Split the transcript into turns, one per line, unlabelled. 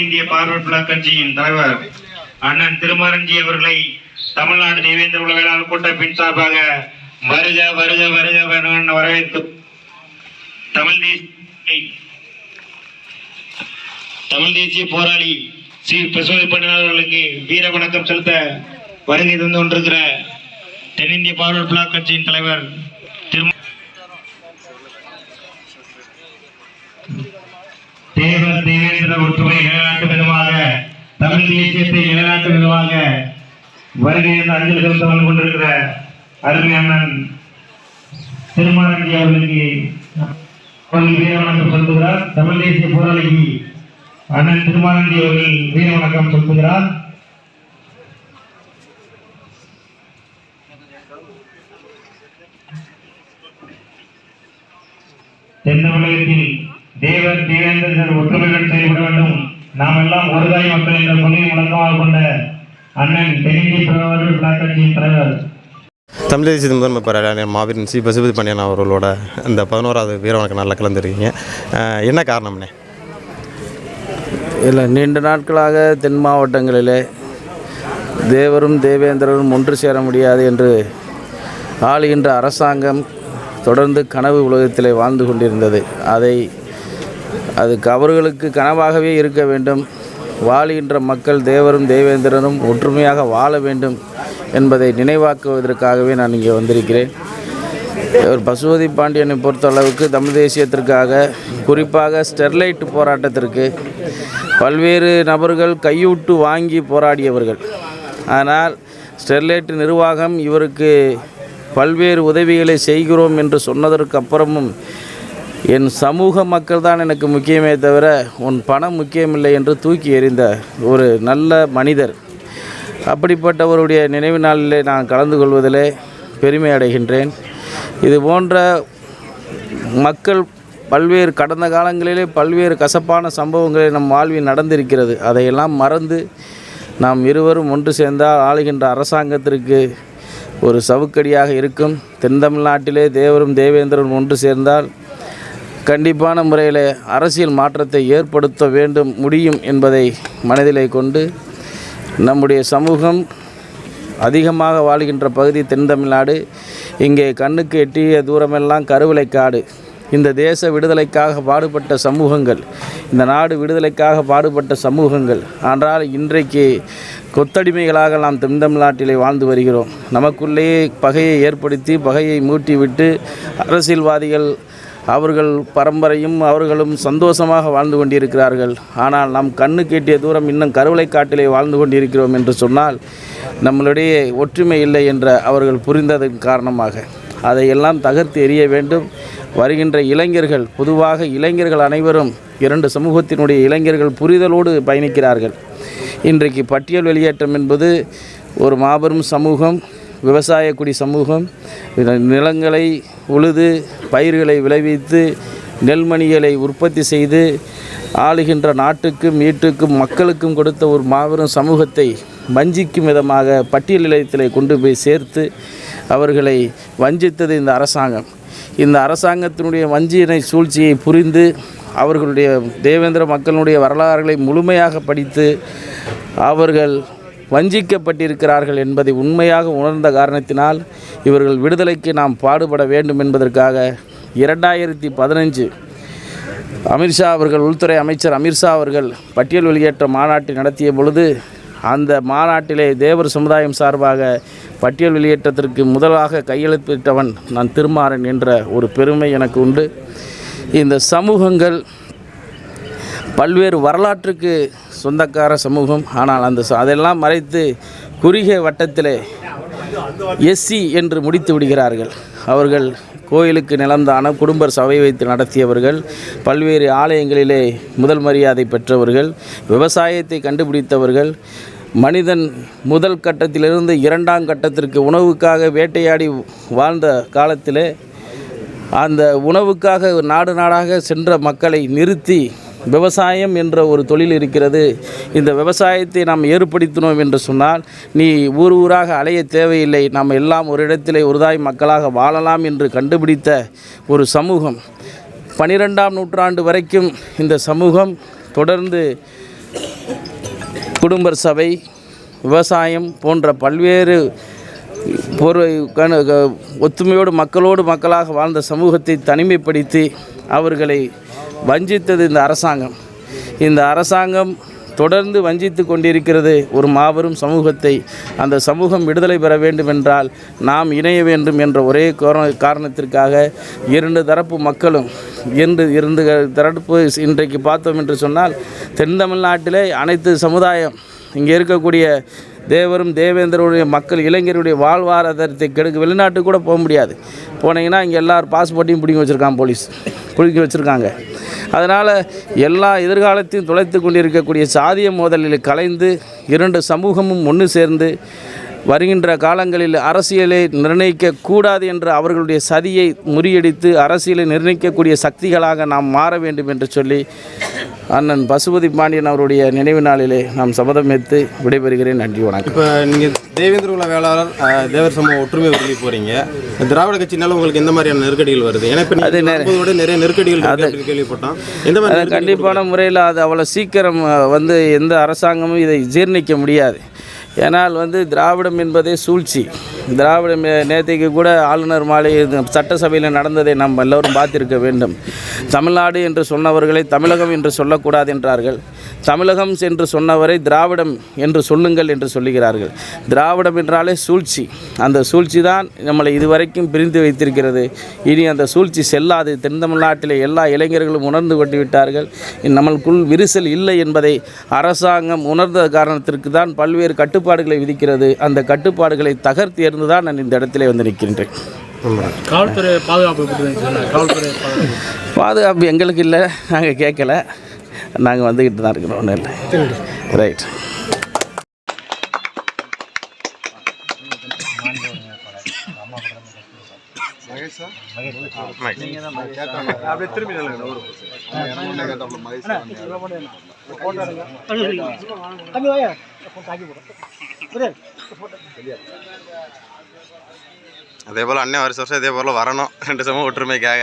இந்திய forward black கட்சியின் தலைவர் அண்ணன் திருமரஞ்சி அவர்களை தமிழ்நாடு தேவேந்திர உலகளாளர் கூட்டப்பின் சார்பாக வருக வருக வருக வேணும் வரவேற்று தமிழ் தேசிய தமிழ் தேசிய போராளி ஸ்ரீ பிரசோதி பண்டிதர் வீர வணக்கம் செலுத்த வருகை தந்து கொண்டிருக்கிற தென்னிந்திய பார்வர்ட் பிளாக் கட்சியின் தலைவர் திரு தேவர் தேவேந்திர ஒற்றுமை நிலைநாட்டு விதமாக தமிழ் தேசியத்தை நிலைநாட்டு விதமாக வருகை என்ற அஞ்சல் செலுத்த கொண்டிருக்கிற அருமை அண்ணன் திருமாரண்டி அவர்களுக்கு அவர்கள் வீர வணக்கம் செலுத்துகிறார். தமிழ் தேசிய போராளிக்கு அண்ணன் திருமாரண்டி அவர்கள் வீர வணக்கம் செலுத்துகிறார் தென் தேவர் தேவேந்திரர் ஒற்றுமையுடன் செயல்பட வேண்டும். நாம் எல்லாம் ஒருதாய் மக்கள் என்ற கொள்கை முழக்கமாக கொண்ட அண்ணன் தென்னிந்திய பிரதமர் பிளாக் கட்சியின் தலைவர்.
தமிழ் தேசிய முதன்மை பேராளர் மாவீரன் சி. பசுபதி பாண்டியன் அவர்களோட இந்த பதினோராவது வீரவணக்க நாளில் கலந்துருக்கீங்க. என்ன காரணம்னே
இல்லை நீண்ட நாட்களாக தென் மாவட்டங்களிலே தேவரும் தேவேந்திரரும் ஒன்று சேர முடியாது என்று ஆளுகின்ற அரசாங்கம் தொடர்ந்து கனவு உலகத்திலே வாழ்ந்து கொண்டிருந்தது. அதை அது அவர்களுக்கு கனவாகவே இருக்க வேண்டும். வாழுகின்ற மக்கள் தேவரும் தேவேந்திரனும் ஒற்றுமையாக வாழ வேண்டும் என்பதை நினைவாக்குவதற்காகவே நான் இங்கே வந்திருக்கிறேன். இவர் பசுபதி பாண்டியனை பொறுத்தளவுக்கு தமிழ் தேசியத்திற்காக குறிப்பாக ஸ்டெர்லைட் போராட்டத்திற்கு பல்வேறு நபர்கள் கையூட்டு வாங்கி போராடியவர்கள். ஆனால் ஸ்டெர்லைட் நிர்வாகம் இவருக்கு பல்வேறு உதவிகளை செய்கிறோம் என்று சொன்னதற்கு அப்புறமும் என் சமூக மக்கள் தான் எனக்கு முக்கியமே தவிர உன் பணம் முக்கியமில்லை என்று தூக்கி எறிந்த ஒரு நல்ல மனிதர். அப்படிப்பட்டவருடைய நினைவு நாளிலே நான் கலந்து கொள்வதிலே பெருமை அடைகின்றேன். இது போன்ற மக்கள் பல்வேறு கடந்த காலங்களிலே பல்வேறு கசப்பான சம்பவங்களை நம் வாழ்வில் நடந்திருக்கிறது. அதையெல்லாம் மறந்து நாம் இருவரும் ஒன்று சேர்ந்தால் ஆளுகின்ற அரசாங்கத்திற்கு ஒரு சவுக்கடியாக இருக்கும். தென் தமிழ்நாட்டிலே தேவரும் தேவேந்திரன் ஒன்று சேர்ந்தால் கண்டிப்பான முறையில் அரசியல் மாற்றத்தை ஏற்படுத்த வேண்டும் முடியும் என்பதை மனதிலே கொண்டு நம்முடைய சமூகம் அதிகமாக வாழ்கின்ற பகுதி தென் தமிழ்நாடு இங்கே கண்ணுக்கு எட்டிய தூரமெல்லாம் கருவலை காடு. இந்த தேச விடுதலைக்காக பாடுபட்ட சமூகங்கள் இந்த நாடு விடுதலைக்காக பாடுபட்ட சமூகங்கள் ஆனால் இன்றைக்கு கொத்தடிமைகளாக நாம் தென்தமிழ்நாட்டிலே வாழ்ந்து வருகிறோம். நமக்குள்ளேயே பகையை ஏற்படுத்தி பகையை மூட்டிவிட்டு அரசியல்வாதிகள் அவர்கள் பரம்பரையும் அவர்களும் சந்தோஷமாக வாழ்ந்து கொண்டிருக்கிறார்கள். ஆனால் நாம் கண்ணு கேட்டிய தூரம் இன்னும் கருவளை காட்டிலே வாழ்ந்து கொண்டிருக்கிறோம் என்று சொன்னால் நம்மளுடைய ஒற்றுமை இல்லை என்ற அவர்கள் புரிந்ததன் காரணமாக. அதையெல்லாம் தகர்த்து எறிய வேண்டும். வருகின்ற இளைஞர்கள் பொதுவாக இளைஞர்கள் அனைவரும் இரண்டு சமூகத்தினுடைய இளைஞர்கள் புரிதலோடு பயணிக்கிறார்கள். இன்றைக்கு பட்டியல் வெளியேற்றம் என்பது ஒரு மாபெரும் சமூகம். விவசாய குடி சமூகம் நிலங்களை உழுது பயிர்களை விளைவித்து நெல்மணிகளை உற்பத்தி செய்து ஆளுகின்ற நாட்டுக்கும் வீட்டுக்கும் மக்களுக்கும் கொடுத்த ஒரு மாபெரும் சமூகத்தை வஞ்சிக்கும் விதமாக பட்டியல் நிலையத்திலே கொண்டு போய் சேர்த்து அவர்களை வஞ்சித்தது இந்த அரசாங்கம். இந்த அரசாங்கத்தினுடைய வஞ்சியினை சூழ்ச்சியை புரிந்து அவர்களுடைய தேவேந்திர மக்களுடைய வரலாறுகளை முழுமையாக படித்து அவர்கள் வஞ்சிக்கப்பட்டிருக்கிறார்கள் என்பதை உண்மையாக உணர்ந்த காரணத்தினால் இவர்கள் விடுதலைக்கு நாம் பாடுபட வேண்டும் என்பதற்காக இரண்டாயிரத்தி பதினஞ்சு அமித்ஷா அவர்கள் உள்துறை அமைச்சர் அமித்ஷா அவர்கள் பட்டியல் வெளியேற்ற மாநாட்டை நடத்திய பொழுது அந்த மாநாட்டிலே தேவர் சமுதாயம் சார்பாக பட்டியல் வெளியேற்றத்திற்கு முதலாக கையெழுத்திட்டவன் நான் திருமாறன் என்ற ஒரு பெருமை எனக்கு உண்டு. இந்த சமூகங்கள் பல்வேறு வரலாற்றுக்கு சொந்தக்கார சமூகம். ஆனால் அந்த அதெல்லாம் மறைத்து குறுகிய வட்டத்திலே எஸ்சி என்று முடித்து விடுகிறார்கள். அவர்கள் கோயிலுக்கு நிலந்தான குடும்ப சபை வைத்து நடத்தியவர்கள் பல்வேறு ஆலயங்களிலே முதல் மரியாதை பெற்றவர்கள் விவசாயத்தை கண்டுபிடித்தவர்கள் மனிதன் முதல் கட்டத்திலிருந்து இரண்டாம் கட்டத்திற்கு உணவுக்காக வேட்டையாடி வாழ்ந்த காலத்திலே அந்த உணவுக்காக நாடு நாடாக சென்ற மக்களை நிறுத்தி விவசாயம் என்ற ஒரு தொழில் இருக்கிறது. இந்த விவசாயத்தை நாம் ஏற்படுத்தினோம் என்று சொன்னால் நீ ஊர் ஊராக அலைய தேவையில்லை. நாம் எல்லாம் ஒரு இடத்திலே ஒருதாய் மக்களாக வாழலாம் என்று கண்டுபிடித்த ஒரு சமூகம். பனிரெண்டாம் நூற்றாண்டு வரைக்கும் இந்த சமூகம் தொடர்ந்து குடும்ப சபை விவசாயம் போன்ற பல்வேறு பொரு க- ஒத்துமையோடு மக்களோடு மக்களாக வாழ்ந்த சமூகத்தை தனிமைப்படுத்தி அவர்களை வஞ்சித்தது இந்த அரசாங்கம். இந்த அரசாங்கம் தொடர்ந்து வஞ்சித்து கொண்டிருக்கிறது. ஒரு மாபெரும் சமூகத்தை அந்த சமூகம் விடுதலை பெற வேண்டும் என்றால் நாம் இணைய வேண்டும் என்ற ஒரே காரணத்திற்காக இரண்டு தரப்பு மக்களும் என்று இரண்டு தரப்பு இன்றைக்கு பார்த்தோம் என்று சொன்னால் தென் தமிழ்நாட்டிலே அனைத்து சமுதாயம் இங்கே இருக்கக்கூடிய தேவரும் தேவேந்திரருடைய மக்கள் இளைஞருடைய வாழ்வாதாரத்தை கெடுக்க வெளிநாட்டுக்கு கூட போக முடியாது. போனீங்கன்னா இங்கே எல்லார் பாஸ்போர்ட்டையும் பிடிங்கி வச்சுருக்கான் போலீஸ். பிடிங்கி வச்சுருக்காங்க. அதனால் எல்லா எதிர்காலத்தையும் துளைத்து கொண்டிருக்கக்கூடிய சாதிய மோதலில் கலைந்து இரண்டு சமூகமும் ஒன்று சேர்ந்து வருகின்ற காலங்களில் அரசியலை நிர்ணயிக்க கூடாது என்ற அவர்களுடைய சதியை முறியடித்து அரசியலை நிர்ணயிக்கக்கூடிய சக்திகளாக நாம் மாற வேண்டும் என்று சொல்லி அண்ணன் பசுபதி பாண்டியன் அவருடைய நினைவு நாளிலே நாம் சபதமேற்று விடைபெறுகிறேன். நன்றி வணக்கம்.
இப்போ நீங்கள் தேவேந்திர குல வேளாளர் தேவர் சமூக ஒற்றுமை விரும்பி போகிறீங்க திராவிட கட்சினால உங்களுக்கு எந்த மாதிரியான நெருக்கடிகள் வருது? ஏன்னா இப்போ
அது
நிறைய நெருக்கடிகள் கேள்விப்பட்டோம். எந்த மாதிரி
கண்டிப்பான முறையில் அது அவ்வளோ சீக்கிரம் வந்து எந்த அரசாங்கமும் இதை ஜீர்ணிக்க முடியாது. ஏனால் வந்து திராவிடம் என்பதே சூழ்ச்சி. திராவிடம் நேற்றைக்கு கூட ஆளுநர் மாலை சட்டசபையில் நடந்ததை நாம் எல்லோரும் பார்த்திருக்க வேண்டும். தமிழ்நாடு என்று சொன்னவர்களை தமிழகம் என்று சொல்லக்கூடாது என்றார்கள். தமிழகம் என்று சொன்னவரை திராவிடம் என்று சொல்லுங்கள் என்று சொல்லுகிறார்கள். திராவிடம் என்றாலே சூழ்ச்சி. அந்த சூழ்ச்சி தான் நம்மளை இதுவரைக்கும் பிரிந்து வைத்திருக்கிறது. இனி அந்த சூழ்ச்சி செல்லாது. தென் தமிழ்நாட்டிலே எல்லா இளைஞர்களும் உணர்ந்து கொண்டு விட்டார்கள். நம்மளுக்குள் விரிசல் இல்லை என்பதை அரசாங்கம் உணர்ந்த காரணத்திற்கு தான் பல்வேறு கட்டுப்பாடுகளை விதிக்கிறது. அந்த கட்டுப்பாடுகளை தகர்த்து எறிந்து தான் நான் இந்த இடத்திலே வந்து நிற்கின்றேன்.
காவல்துறை பாதுகாப்பு பாதுகாப்பு
எங்களுக்கு இல்லை. நாங்கள் கேட்கல. நாங்கள் வந்துக்கிட்டு தான் இருக்கிறோம் ஒன்றும் இல்லை. ரைட்
அதே போல் அண்ணன் வருஷம் வருஷம் இதே போல் வரணும். ரெண்டு சமூக ஒற்றுமைக்காக.